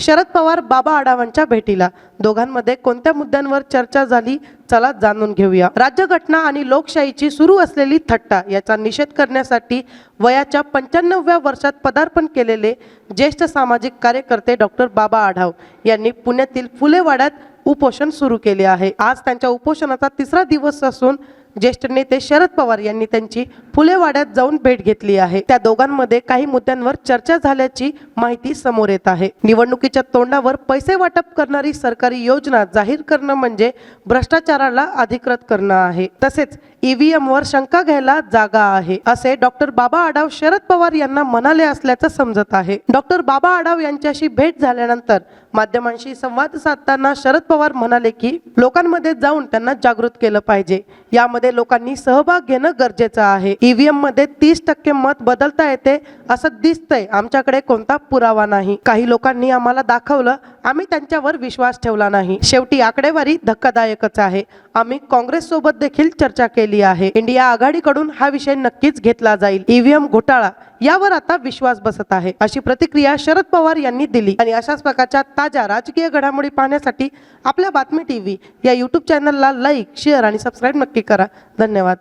शरद पवार बाबा आढावांच्या भेटीला. दोघांमध्ये कोणत्या मुद्द्यांवर चर्चा झाली चला जाणून घेऊया. राज्यघटना आणि लोकशाहीची सुरू असलेली थट्टा याचा निषेध करण्यासाठी वयाच्या पंच्याण्णव्या वर्षात पदार्पण केलेले ज्येष्ठ सामाजिक कार्यकर्ते डॉक्टर बाबा आढाव यांनी पुण्यातील फुलेवाड्यात उपोषण सुरू केले आहे. आज त्यांच्या उपोषणाचा तिसरा दिवस असून ज्येष्ठ नेते शरद पवार यांनी त्यांची फुलेवाड्यात जाऊन भेट घेतली आहे. त्या दोघांमध्ये काही मुद्द्यांवर चर्चा झाल्याची माहिती समोर येत आहे. निवडणुकीच्या तोंडावर पैसे वाटप करणारी सरकारी योजना जाहीर करणं म्हणजे भ्रष्टाचाराला अधिकृत करणं आहे. तसेच ईव्हीएम वर शंका घ्यायला जागा आहे असे डॉक्टर बाबा आढाव शरद पवार यांना म्हणाले असल्याचं समजत आहे. डॉक्टर बाबा आढाव यांच्याशी भेट झाल्यानंतर माध्यमांशी संवाद साधताना शरद पवार म्हणाले की लोकांमध्ये जाऊन त्यांना जागृत केलं पाहिजे. यामध्ये लोकांनी सहभाग घेणं गरजेचं आहे. ईव्हीएममध्ये तीस टक्के मत बदलता येते असं दिसतंय आमच्याकडे कोणता पुरावा नाही. काही लोकांनी आम्हाला दाखवलं आम्ही त्यांच्यावर विश्वास ठेवला नाही. शेवटी आकडेवारी धक्कादायकच आहे. आम्ही काँग्रेस सोबत देखील चर्चा केली आहे. इंडिया आघाडीकडून हा विषय नक्कीच घेतला जाईल. ईव्हीएम घोटाळा यावर आता विश्वास बसत आहे. अशी प्रतिक्रिया शरद पवार यांनी दिली. आणि अशाच प्रकारच्या ताज्या राजकीय घडामोडी पाहण्यासाठी आपल्या बातमी टीव्ही या युट्यूब चॅनलला लाईक शेअर आणि सबस्क्राईब नक्की करा. धन्यवाद.